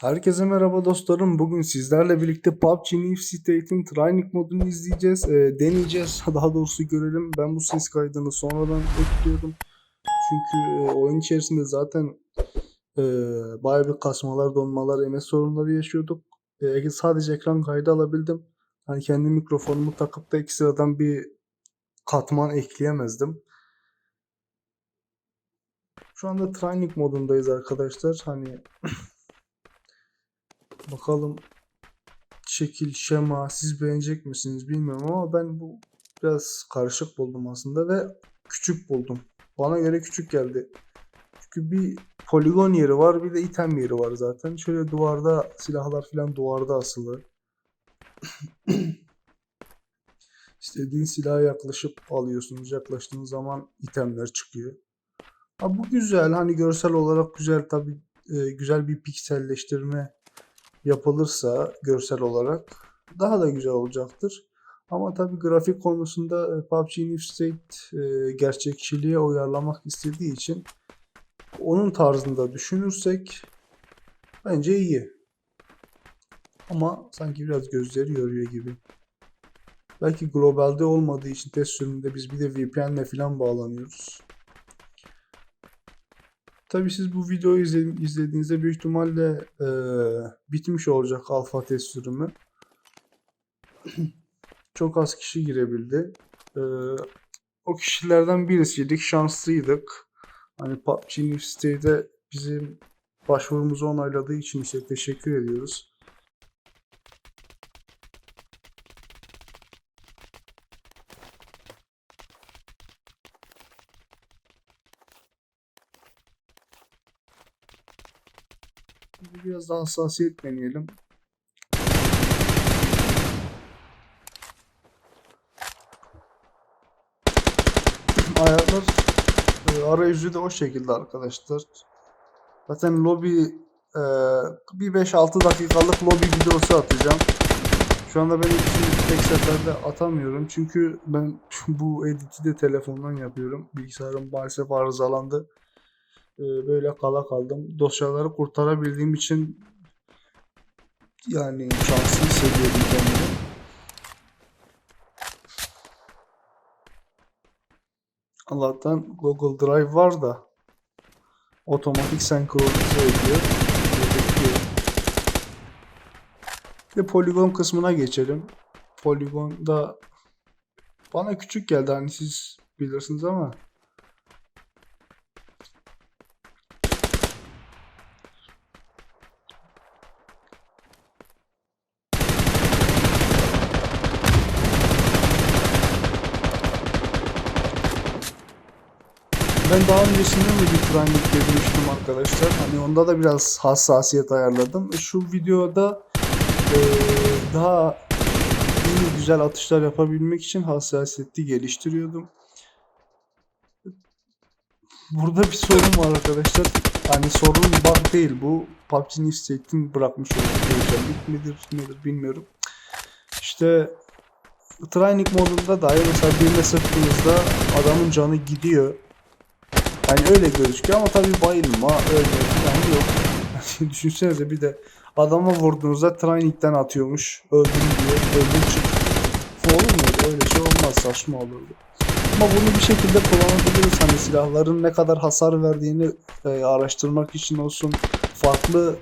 Herkese merhaba dostlarım. Bugün sizlerle birlikte PUBG New State'in Training modunu izleyeceğiz. Ee, deneyeceğiz. Daha doğrusu görelim. Ben bu ses kaydını sonradan ekliyorum. Çünkü e, oyun içerisinde zaten e, bayağı bir kasmalar, donmalar, MS sorunları yaşıyorduk. E, sadece ekran kaydı alabildim. Hani kendi mikrofonumu takıp da ekstradan bir katman ekleyemezdim. Şu anda training modundayız arkadaşlar. Hani Bakalım şekil, şema siz beğenecek misiniz bilmiyorum ama ben bu biraz karışık buldum aslında ve küçük buldum. Bana göre küçük geldi. Çünkü bir poligon yeri var bir de item yeri var zaten. Şöyle duvarda silahlar falan duvarda asılı. İstediğin silaha yaklaşıp alıyorsunuz. Yaklaştığınız zaman itemler çıkıyor. Ha, bu güzel. Hani görsel olarak güzel tabi güzel bir pikselleştirme yapılırsa görsel olarak daha da güzel olacaktır. Ama tabii grafik konusunda e, PUBG New State e, gerçekçiliğe uyarlamak istediği için onun tarzında düşünürsek bence iyi. Ama sanki biraz gözleri yoruyor gibi. Belki globalde olmadığı için test sürümünde biz bir de VPN'le falan bağlanıyoruz. Tabii siz bu videoyu izle- izlediğinizde büyük ihtimalle e, bitmiş olacak alfa test sürümü. Çok az kişi girebildi. E, o kişilerden birisiydik, şanslıydık. Hani PUBG New State'de bizim başvurumuzu onayladığı için işte teşekkür ediyoruz. Biraz daha hassasiyet deneyelim. Ayarlar e, arayüzü de o şekilde arkadaşlar. Zaten lobi e, bir 5-6 dakikalık lobi videosu atacağım. Şu anda ben ikisini tek seferde atamıyorum. Çünkü ben bu editi de telefondan yapıyorum. Bilgisayarım maalesef arızalandı. E, böyle kala kaldım. Dosyaları kurtarabildiğim için yani şanslı hissediyorum kendimi. Allah'tan Google Drive var da otomatik senkronize ediyor. De poligon kısmına geçelim. Poligonda bana küçük geldi hani siz bilirsiniz ama Ben daha öncesinde bir training girmiştim arkadaşlar. Hani onda da biraz hassasiyet ayarladım. E, Şu videoda e, daha iyi güzel atışlar yapabilmek için hassasiyeti geliştiriyordum. Burada bir sorun var arkadaşlar. Hani sorun bug değil bu. PUBG New State'in bırakmış olduğu özellik midir nedir bilmiyorum. İşte training modunda dahi mesela birine sıktığınızda adamın canı gidiyor. Hani öyle gözüküyor ama tabii bayılma öyle falan yok. Düşünsenize bir de adama vurduğunuzda training'den atıyormuş. Öldüm diyor. Öldüm çık. Olur mu? Öyle şey olmaz. Saçma olurdu. Ama bunu bir şekilde kullanabiliriz. Hani silahların ne kadar hasar verdiğini e, araştırmak için olsun. Farklı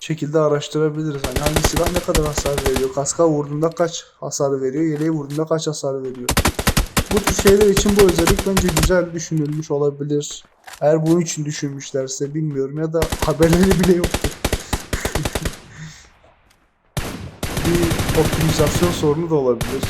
şekilde araştırabiliriz. Hani hangi silah ne kadar hasar veriyor? Kaska vurduğunda kaç hasar veriyor? Yeleğe vurduğunda kaç hasar veriyor? Bu tür şeyler için bu özellik bence güzel düşünülmüş olabilir. Eğer bunun için düşünmüşlerse bilmiyorum ya da haberleri bile yoktur. bir optimizasyon sorunu da olabilir.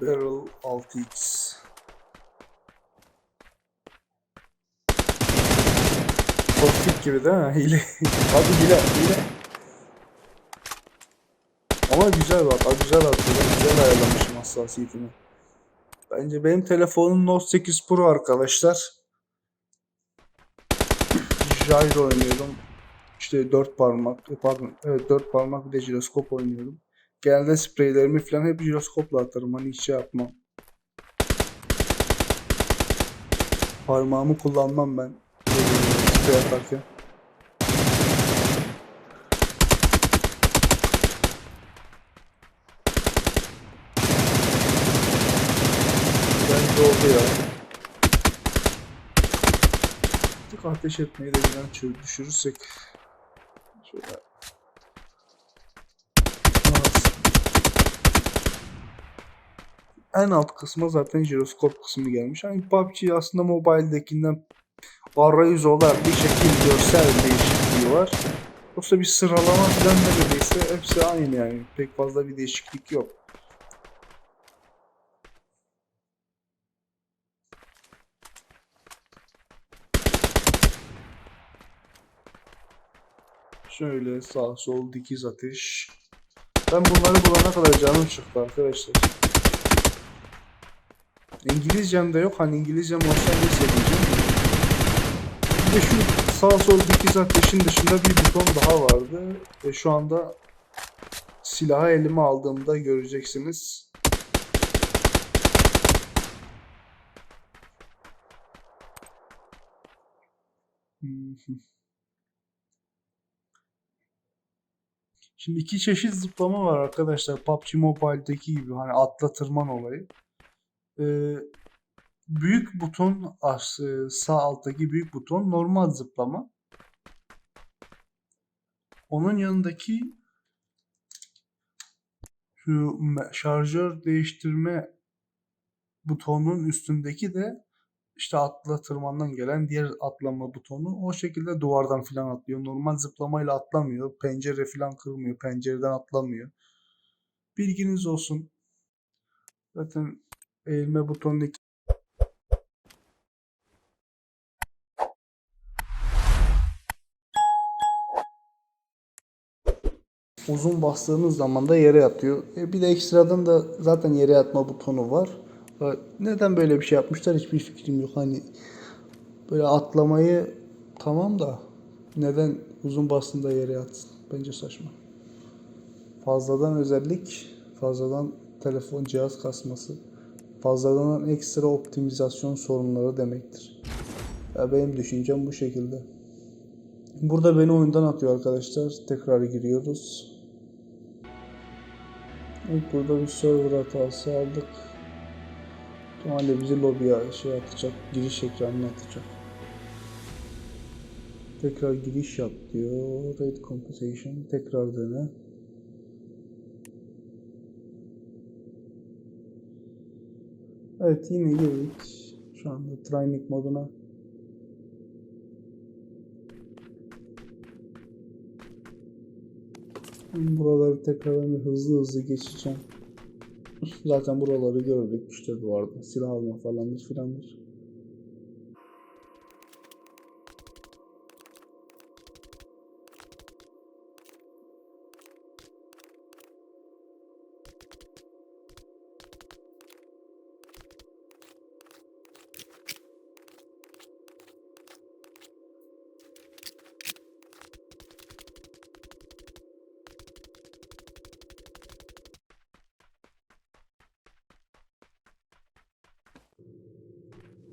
Barrel 6x. Toksik gibi değil mi? Hile. Abi hile, hile. Ama güzel bak, ha, güzel atıyor. Güzel ayarlamışım hassasiyetini. Bence benim telefonum Note 8 Pro arkadaşlar. Gyro oynuyorum. İşte işte dört parmak e, pardon evet dört parmak bir de jiroskop oynuyorum. Genelde spreylerimi falan hep jiroskopla atarım. Hani hiç şey yapmam. Parmağımı kullanmam ben. Sprey atarken. Bence oldu ya. Tık ateş etmeyi de çö- düşürürsek. Şöyle. Az. En alt kısma zaten jiroskop kısmı gelmiş. Hani PUBG aslında mobile'dekinden arayüz olarak bir şekil görsel değişikliği var. Yoksa bir sıralama falan neredeyse hepsi aynı yani. Pek fazla bir değişiklik yok. Şöyle sağ sol dikiz ateş. Ben bunları bulana kadar canım çıktı arkadaşlar. İngilizcem de yok. Hani İngilizcem olsa ne seveceğim. Bir de şu sağ sol dikiz ateşin dışında bir buton daha vardı. Ve şu anda silahı elime aldığımda göreceksiniz. Şimdi iki çeşit zıplama var arkadaşlar. PUBG Mobile'deki gibi hani atla tırman olayı. Ee, büyük buton e, sağ alttaki büyük buton normal zıplama. Onun yanındaki şu şarjör değiştirme butonun üstündeki de işte atla tırmandan gelen diğer atlama butonu. O şekilde duvardan filan atlıyor. Normal zıplamayla atlamıyor. Pencere filan kırmıyor. Pencereden atlamıyor. Bilginiz olsun. Zaten eğilme butonundaki uzun bastığınız zaman da yere yatıyor. E bir de ekstradan da zaten yere yatma butonu var. E, Neden böyle bir şey yapmışlar hiçbir fikrim yok. Hani böyle atlamayı tamam da neden uzun bastığında yere yatsın? Bence saçma. Fazladan özellik, fazladan telefon cihaz kasması, fazladan ekstra optimizasyon sorunları demektir. Ya benim düşüncem bu şekilde. Burada beni oyundan atıyor arkadaşlar. Tekrar giriyoruz. Evet, burada bir server hatası aldık. Normalde bizi lobiye şey atacak, giriş ekranına atacak. Tekrar giriş yap diyor. Rate computation. Tekrar dene. Evet yine girdik. Şu anda training moduna. Buraları tekrar bir hızlı hızlı geçeceğim. Zaten buraları gördük işte duvarda. Silah alma falandır filandır.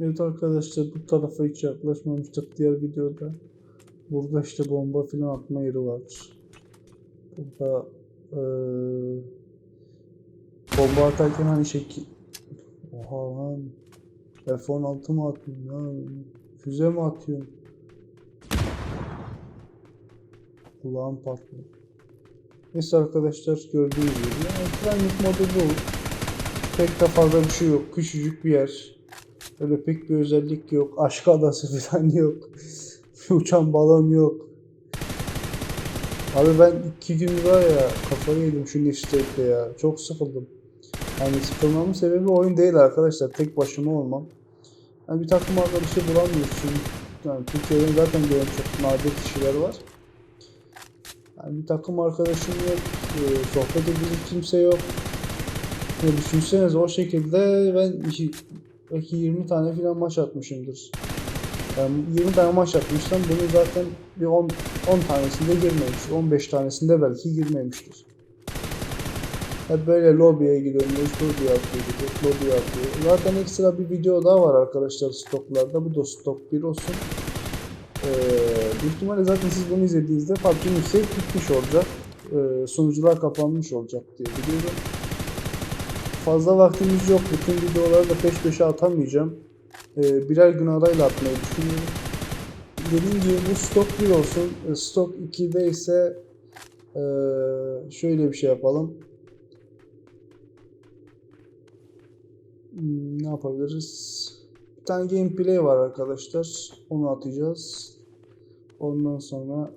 Evet arkadaşlar bu tarafa hiç yaklaşmamıştık diğer videoda. Burada işte bomba filan atma yeri var. Burada eee bomba atarken hani şekil... Oha lan. F-16 mı atıyorsun lan? Füze mi atıyorsun? Kulağım patlıyor. Neyse arkadaşlar gördüğünüz gibi. Yani modu bu. Pek de fazla bir şey yok. Küçücük bir yer. Öyle pek bir özellik yok. Aşk adası falan yok. Uçan balon yok. Abi ben iki gün var ya kafayı yedim şu Nifstate'de ya. Çok sıkıldım. Yani sıkılmamın sebebi oyun değil arkadaşlar. Tek başıma olmam. Yani bir takım arkadaşı bulamıyorsun. Yani Türkiye'de zaten gelen çok nadir kişiler var. Yani bir takım arkadaşım yok. e, Sohbet edecek kimse yok. Ya düşünsenize o şekilde ben belki 20 tane filan maç atmışımdır. Yani 20 tane maç atmışsam bunu zaten bir 10 10 tanesinde girmemiştir. 15 tanesinde belki girmemiştir. Hep böyle lobiye gidiyoruz, lobiye atıyor, gidiyor, lobiye atıyor. Zaten ekstra bir video daha var arkadaşlar stoklarda. Bu da stok 1 olsun. Ee, büyük ihtimalle zaten siz bunu izlediğinizde PUBG'nin yüksek bitmiş olacak. Ee, sunucular kapanmış olacak diye biliyorum. Fazla vaktimiz yok. Bütün videoları da peş peşe atamayacağım. Ee, birer gün arayla atmayı düşünüyorum. Dediğim gibi bu stok 1 olsun. Ee, Stok 2'de ise ee, şöyle bir şey yapalım. Hmm, ne yapabiliriz? Bir tane gameplay var arkadaşlar. Onu atacağız. Ondan sonra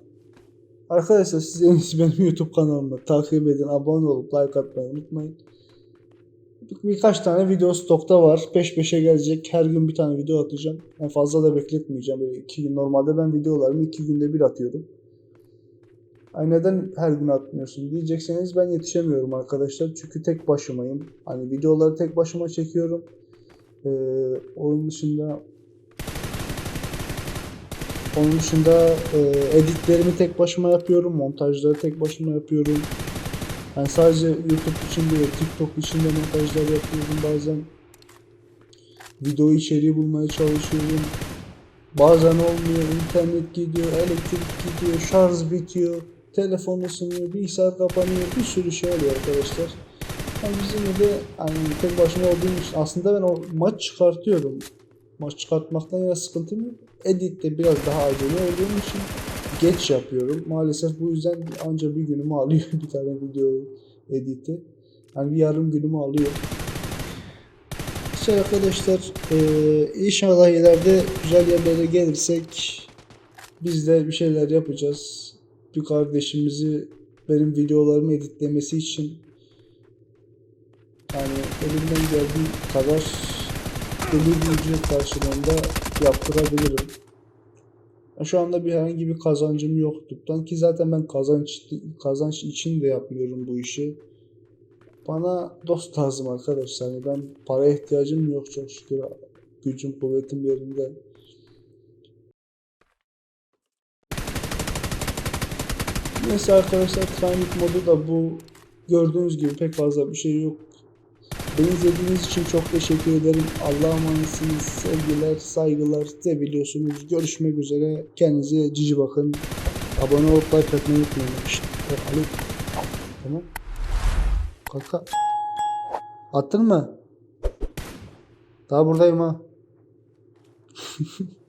Arkadaşlar siz en iyisi benim YouTube kanalımı takip edin, abone olup like atmayı unutmayın. Bir- Birkaç tane video stokta var. Peş peşe gelecek. Her gün bir tane video atacağım. En fazla da bekletmeyeceğim. Böyle iki gün. Normalde ben videolarımı iki günde bir atıyorum. Ay neden her gün atmıyorsun diyecekseniz ben yetişemiyorum arkadaşlar. Çünkü tek başımayım. Hani videoları tek başıma çekiyorum. Ee, onun dışında onun dışında e, editlerimi tek başıma yapıyorum. Montajları tek başıma yapıyorum. Yani sadece YouTube için değil, TikTok için de montajlar yapıyorum bazen. Video içeriği bulmaya çalışıyorum. Bazen olmuyor, internet gidiyor, elektrik gidiyor, şarj bitiyor, telefon ısınıyor, bilgisayar kapanıyor, bir sürü şey oluyor arkadaşlar. Yani bizim de hani tek başıma olduğum için aslında ben o maç çıkartıyorum. Maç çıkartmaktan yana sıkıntım yok. Editte biraz daha acele olduğum için geç yapıyorum. Maalesef bu yüzden ancak bir günümü alıyor bir tane video editi. Yani bir yarım günümü alıyor. İşte arkadaşlar eee, inşallah ileride güzel yerlere gelirsek biz de bir şeyler yapacağız. Bir kardeşimizi benim videolarımı editlemesi için yani elimden geldiği kadar belli bir ücret karşılığında yaptırabilirim. Şu anda bir herhangi bir kazancım yok YouTube'dan ki zaten ben kazanç kazanç için de yapmıyorum bu işi. Bana dost lazım arkadaşlar. Yani ben paraya ihtiyacım yok çok şükür. Gücüm kuvvetim yerinde. Neyse arkadaşlar Training modu da bu. Gördüğünüz gibi pek fazla bir şey yok. Beni izlediğiniz için çok teşekkür ederim. Allah'a emanetsiniz. Sevgiler, saygılar. Size biliyorsunuz. Görüşmek üzere. Kendinize cici bakın. Abone olup like atmayı unutmayın. Bak, alo. Tamam. Kanka. Attın mı? Daha buradayım ha.